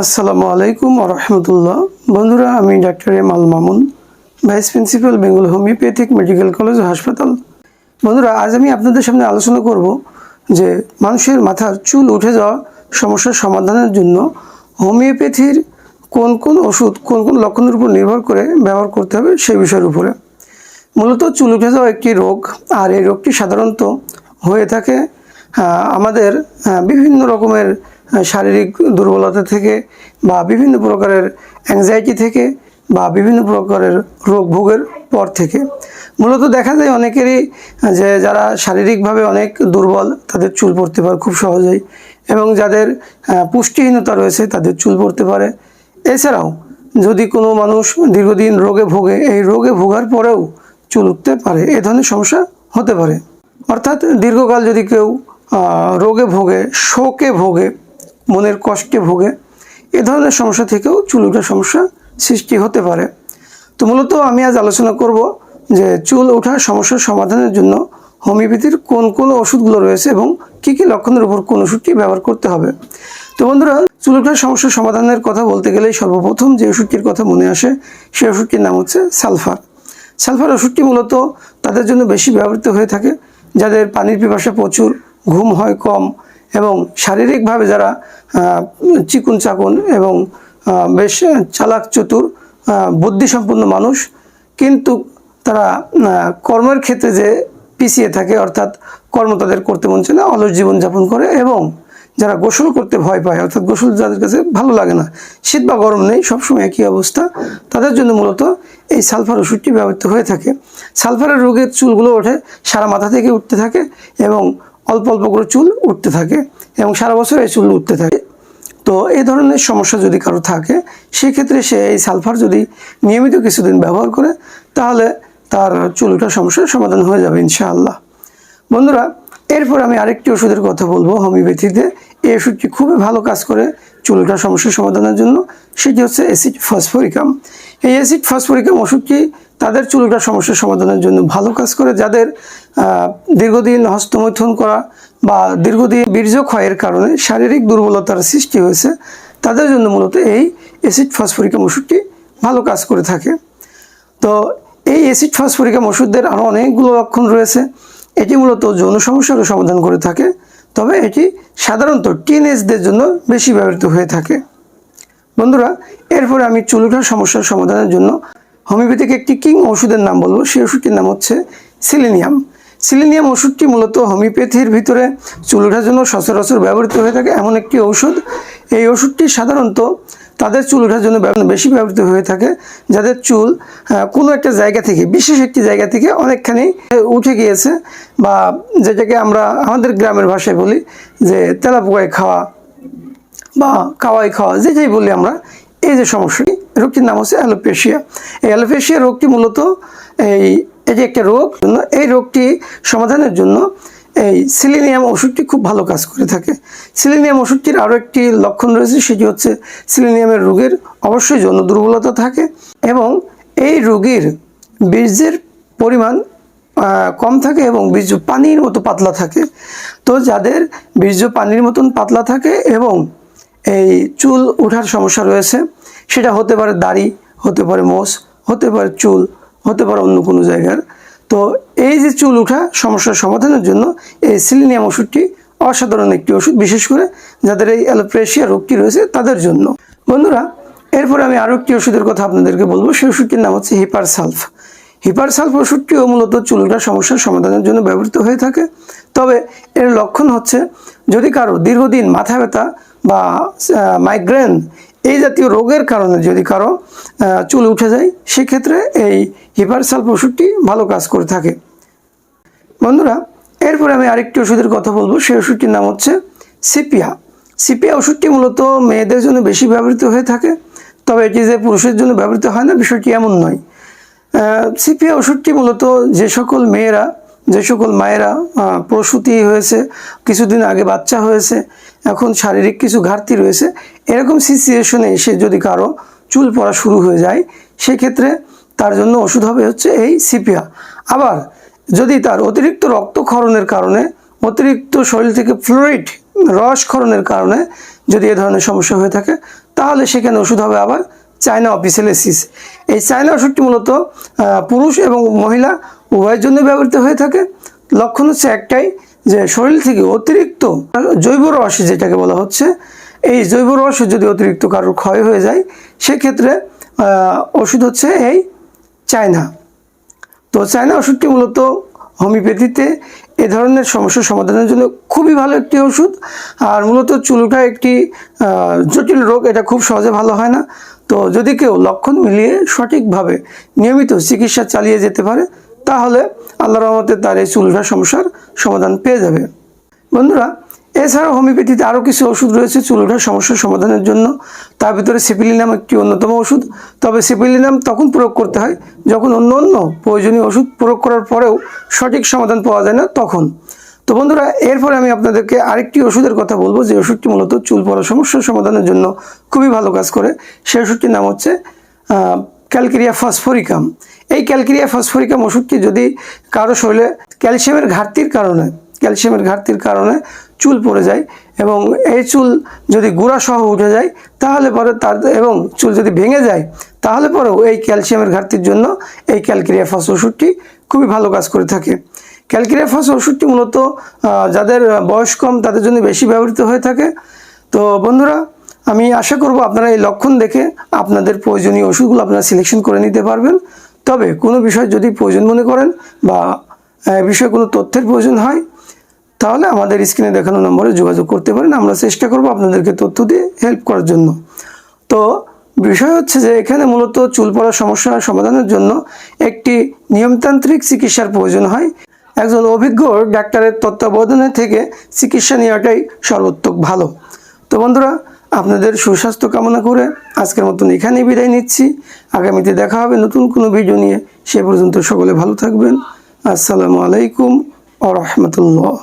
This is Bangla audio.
আসসালামু আলাইকুম রহমতুল্লাহ। বন্ধুরা, আমি doctor M Al Mamun, vice principal, Bengal homeopathic medical college হাসপাতাল। বন্ধুরা, আজ আমি আপনাদের সামনে আলোচনা করব যে মানুষের মাথার চুল উঠে যাওয়া সমস্যার সমাধানের জন্য হোমিওপ্যাথির কোন কোন ওষুধ, কোন কোন লক্ষণের উপর নির্ভর করে ব্যবহার করতে হবে সেই বিষয়ের উপরে। মূলত চুল উঠে যাওয়া একটি রোগ, আর এই রোগটি সাধারণত হয়ে থাকে আমাদের বিভিন্ন রকমের শারীরিক দুর্বলতা থেকে বা বিভিন্ন প্রকারের অ্যাংজাইটি থেকে বা বিভিন্ন প্রকারের রোগ ভোগের পর থেকে। মূলত দেখা যায় অনেকেরই যে যারা শারীরিকভাবে অনেক দুর্বল, তাদের চুল পড়তে পারে খুব সহজেই এবং যাদের পুষ্টিহীনতা রয়েছে, তাদের চুল পড়তে পারে। এছাড়াও যদি কোনো মানুষ দীর্ঘদিন রোগে ভোগে, এই রোগে ভোগার পরেও চুল উঠতে পারে, এ ধরনের সমস্যা হতে পারে। অর্থাৎ দীর্ঘকাল যদি কেউ রোগে ভোগে, শোকে ভোগে মনের কষ্টে ভোগে। এ ধরনের সমস্যা থেকেও চুল ওঠার সমস্যা সৃষ্টি হতে পারে। তো মূলত আমি আজ আলোচনা করব যে চুল ওঠার সমস্যার সমাধানের জন্য হোমিওপ্যাথির কোন কোন ওষুধগুলো রয়েছে এবং কী কী লক্ষণের উপর কোন ওষুধটি ব্যবহার করতে হবে। তো বন্ধুরা, চুল ওঠার সমস্যার সমাধানের কথা বলতে গেলেই সর্বপ্রথম যে ওষুধটির কথা মনে আসে সেই ওষুধটির নাম হচ্ছে সালফার। সালফার ওষুধটি মূলত তাদের জন্য বেশি ব্যবহৃত হয়ে থাকে, যাদের পানির পিপাসা প্রচুর ঘুম হয় কম এবং শারীরিকভাবে যারা চিকুন চাকুন এবং বেশ চালাক চতুর বুদ্ধিসম্পন্ন মানুষ, কিন্তু তারা কর্মের ক্ষেত্রে যে পিছিয়ে থাকে, অর্থাৎ কর্ম তাদের করতে মন চায় না, অলস জীবনযাপন করে এবং যারা গোসল করতে ভয় পায়, অর্থাৎ গোসল যাদের কাছে ভালো লাগে না, শীত বা গরম নেই, সবসময় একই অবস্থা। তাদের জন্য মূলত এই সালফার ওষুধটি ব্যবহৃত হয়ে থাকে। সালফারের রোগের চুলগুলো ওঠে, সারা মাথা থেকে উঠতে থাকে এবং অল্প অল্প করে চুল উঠতে থাকে এবং সারা বছর এই চুল উঠতে থাকে। তো এই ধরনের সমস্যা যদি কারও থাকে, সেক্ষেত্রে সে এই সালফার যদি নিয়মিত কিছুদিন ব্যবহার করে, তাহলে তার চুল সমস্যার সমাধান হয়ে যাবে ইনশাআল্লাহ। বন্ধুরা, এরপর আমি আরেকটি ওষুধের কথা বলব, হোমিওপ্যাথিতে। এই ওষুধটি খুবই ভালো কাজ করে চুল সমস্যার সমাধানের জন্য। সেটি হচ্ছে অ্যাসিড ফসফরিকাম। এই অ্যাসিড ফসফরিকাম ওষুধটি তাদের চুল ওঠার সমস্যার সমাধানের জন্য ভালো কাজ করে, যাদের দীর্ঘদিন হস্তমৈথুন করা বা দীর্ঘদিন বীর্যক্ষয়ের কারণে শারীরিক দুর্বলতার সৃষ্টি হয়েছে, তাদের জন্য মূলত এই অ্যাসিড ফসফরিকাম ওষুধটি ভালো কাজ করে থাকে। তো এই অ্যাসিড ফসফরিকাম ওষুধদের আরও অনেকগুলো লক্ষণ রয়েছে। এটি মূলত যৌন সমস্যারও সমাধান করে থাকে, তবে এটি সাধারণত টিনেজদের জন্য বেশি ব্যবহৃত হয়ে থাকে। বন্ধুরা, এরপরে আমি চুল ওঠার সমস্যার সমাধানের জন্য হোমিওপ্যাথিক একটি কিং ওষুধের নাম বলব, সেই ওষুধটির নাম হচ্ছে সিলিনিয়াম। সিলিনিয়াম ওষুধটি মূলত হোমিওপ্যাথির ভিতরে চুল ওঠার জন্য সচরাচর ব্যবহৃত হয়ে থাকে, এমন একটি ওষুধ। এই ওষুধটি সাধারণত তাদের চুল ওঠার জন্য বেশি ব্যবহৃত হয়ে থাকে, যাদের চুল কোনো একটা জায়গা থেকে, বিশেষ একটি জায়গা থেকে অনেকখানি উঠে গিয়েছে বা যেটাকে আমরা আমাদের গ্রামের ভাষায় বলি যে তেলাপোকায় খাওয়া বা কাওয়াই খাওয়া, যেটাই বলি আমরা এই যে সমস্যাটি রোগটির নাম হচ্ছে অ্যালোপেশিয়া। এই অ্যালোপেশিয়া রোগটি মূলত এই এটি একটা রোগ, এই রোগটি সমাধানের জন্য এই সিলিনিয়াম ওষুধটি খুব ভালো কাজ করে থাকে। সিলিনিয়াম ওষুধটির আরও একটি লক্ষণ রয়েছে, সেটি হচ্ছে সিলিনিয়ামের রোগের অবশ্যই যৌন দুর্বলতা থাকে এবং এই রোগীর বীর্যের পরিমাণ কম থাকে এবং বীর্য পানির মতো পাতলা থাকে। তো যাদের বীর্য পানির মতন পাতলা থাকে এবং এই চুল ওঠার সমস্যা রয়েছে। সেটা হতে পারে দাড়ি, হতে পারে মোষ, হতে পারে চুল, হতে পারে অন্য কোনো জায়গার। তো এই যে চুল ওঠা সমস্যার সমাধানের জন্য এই সিলিনিয়াম ওষুধটি অসাধারণ একটি ওষুধ, বিশেষ করে যাদের এই অ্যালোপ্রেশিয়া রোগটি রয়েছে তাদের জন্য। বন্ধুরা, এরপরে আমি আরও একটি ওষুধের কথা আপনাদেরকে বলব। সেই ওষুধটির নাম হচ্ছে হিপার সালফ হিপার সালফ ওষুধটিও মূলত চুল চুলটা সমস্যার সমাধানের জন্য ব্যবহৃত হয়ে থাকে। তবে এর লক্ষণ হচ্ছে, যদি কারও দীর্ঘদিন মাথা ব্যথা বা মাইগ্রেন এই জাতীয় রোগের কারণে যদি কারও চুল উঠে যায়, সেক্ষেত্রে এই হিপার সালফ ওষুধটি ভালো কাজ করে থাকে। বন্ধুরা, এরপরে আমি আরেকটি ওষুধের কথা বলব। সেই ওষুধটির নাম হচ্ছে সিপিয়া। সিপিয়া ওষুধটি মূলত মেয়েদের জন্য বেশি ব্যবহৃত হয়ে থাকে, তবে এটি যে পুরুষের জন্য ব্যবহৃত হয় না, বিষয়টি এমন নয়। সিপিয়া ওষুধটি মূলত যে সকল মেয়েরা যে সকল মায়েরা প্রসূতি হয়েছে, কিছুদিন আগে বাচ্চা হয়েছে, এখন শারীরিক কিছু ঘাটতি রয়েছে, এরকম সিচুয়েশনে এসে যদি কারও চুল পড়া শুরু হয়ে যায়, সেক্ষেত্রে তার জন্য ওষুধ হবে হচ্ছে এই সিপিয়া। আবার যদি তার অতিরিক্ত রক্তক্ষরণের কারণে, অতিরিক্ত শরীর থেকে ফ্লুইড রসক্ষরণের কারণে যদি এ ধরনের সমস্যা হয়ে থাকে, তাহলে সেখানে ওষুধ হবে আবার চায়না অপিসেলেসিস এই চায়না ওষুধটি মূলত পুরুষ এবং মহিলা উভয়ের জন্য ব্যবহৃত হয়ে থাকে। লক্ষণ হচ্ছে একটাই যে শরীর থেকে অতিরিক্ত জৈব রস যেটাকে বলা হচ্ছে, এই জৈব রস যদি অতিরিক্ত কারোর ক্ষয় হয়ে যায়, সেক্ষেত্রে ওষুধ হচ্ছে এই চায়না। তো চায়না ওষুধটি মূলত হোমিওপ্যাথিতে এ ধরনের সমস্যা সমাধানের জন্য খুবই ভালো একটি ওষুধ। আর মূলত চুলটা একটি জটিল রোগ, এটা খুব সহজে ভালো হয় না। তো যদি কেউ লক্ষণ মিলিয়ে সঠিকভাবে নিয়মিত চিকিৎসা চালিয়ে যেতে পারে তাহলে আল্লাহ রহমতে তার এই চুলটার সমস্যার সমাধান পেয়ে যাবে। বন্ধুরা, এছাড়াও হোমিওপ্যাথিতে আরও কিছু ওষুধ রয়েছে চুলটার সমস্যার সমাধানের জন্য। তার ভিতরে সিপিলিনাম একটি অন্যতম ওষুধ। তবে সিপিলিনাম তখন প্রয়োগ করতে হয় যখন অন্য অন্য প্রয়োজনীয় ওষুধ প্রয়োগ করার পরেও সঠিক সমাধান পাওয়া যায় না তখন। তো বন্ধুরা, এরপরে আমি আপনাদেরকে আরেকটি ওষুধের কথা বলব। যে ওষুধটি মূলত চুল পড়ার সমস্যার সমাধানের জন্য খুবই ভালো কাজ করে। সেই ওষুধটির নাম হচ্ছে ক্যালকেরিয়া ফসফরিকাম। এই ক্যালকেরিয়া ফসফরিকাম ওষুধটি যদি কারও শরীরে ক্যালসিয়ামের ঘাটতির কারণে, ক্যালসিয়ামের ঘাটতির কারণে চুল পড়ে যায় এবং এই চুল যদি সহ উঠে যায়, তাহলে পরে তার এবং চুল যদি ভেঙে যায়, তাহলে পরেও এই ক্যালসিয়ামের ঘাটতির জন্য এই ক্যালকেরিয়া ফস ওষুধটি খুবই ভালো কাজ করে থাকে। ক্যালকেরিয়া ফস ওষুধটি মূলত যাদের বয়স কম তাদের জন্য বেশি ব্যবহৃত হয়ে থাকে। তো বন্ধুরা আমি আশা করব আপনারা এই লক্ষণ দেখে আপনাদের প্রয়োজনীয় ওষুধগুলো আপনারা সিলেকশন করে নিতে পারবেন। তবে কোনো বিষয় যদি প্রয়োজন মনে করেন বা বিষয়ে কোনো তথ্যের প্রয়োজন হয়, তাহলে আমাদের স্ক্রিনে দেখানো নম্বরে যোগাযোগ করতে পারেন। আমরা চেষ্টা করব আপনাদেরকে তথ্য দিয়ে হেল্প করার জন্য। তো, বিষয় হচ্ছে যে এখানে মূলত চুল পড়ার সমস্যা সমাধানের জন্য একটি নিয়মতান্ত্রিক চিকিৎসার প্রয়োজন হয়। একজন অভিজ্ঞ ডাক্তারের তত্ত্বাবধানে থেকে চিকিৎসা নেওয়াটাই সর্বোত্তক ভালো। তো বন্ধুরা আপনাদের সুস্বাস্থ্য কামনা করে আজকের মতন এখানেই বিদায় নিচ্ছি। আগামীতে দেখা হবে নতুন কোনো ভিডিও নিয়ে। সে পর্যন্ত সকলে ভালো থাকবেন। আসসালামু আলাইকুম ও রহমতুল্লাহ।